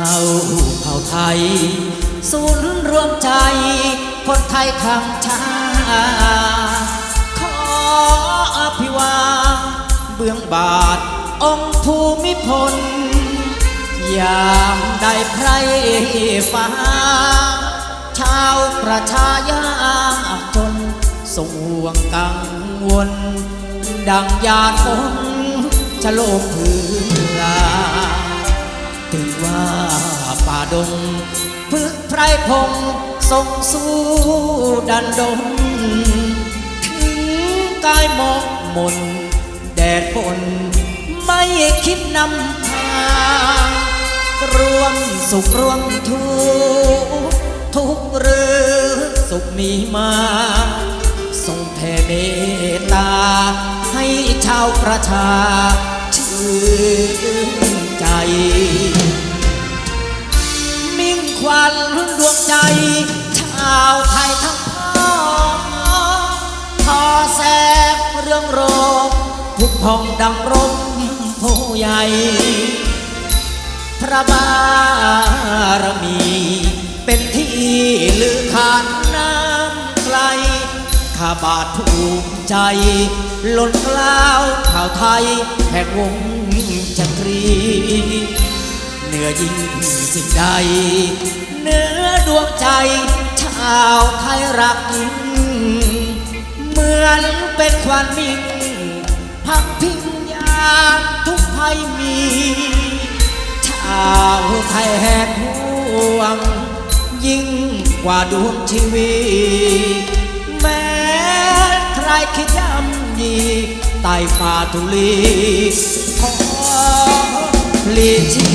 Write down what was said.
าวเผ่าไทย ศูนย์รวมใจ คนไทยทั้งชาขออภิวาเบื้องบาท องค์ภูมิพล ยามได้ไพรฟ้า ชาวประชายาจนส่งห่วงกังวล ดังยานฝนชะโลมพื้นลา ถึงว่าป่าดงพึกไพรพงส่งสู้ดันดนถึงกายหมอกมน แดดฝนไม่คิดนำพางรวมสุขรวมทุกทุกข์หรือสุขมีมาส่งแผ่เมตตาให้ชาวประชา ควันดวงใจ ชาวไทยทั้งพ้องทอแสกเรื่องโรคพุกพองดังร่มผู้ใหญ่ พระบารมี เป็นที่ลือขานน้ำไกลข้าบาทภูมิใจ ล้นกล้าวข่าวไทยแห่งวงจักรีเหนื อยิ่งสิ่งใด เนื้อดวงใจ ชาวไทยรักยิ่งเหมือนเป็นควันมิ่งพักพิงยามทุกภัยมี ชาวไทยแหกห่วง ยิ่งกว่าดวงชีวีแม้ใครคิดย่ำยีใต้ฝ่าทุลีขอพลีชี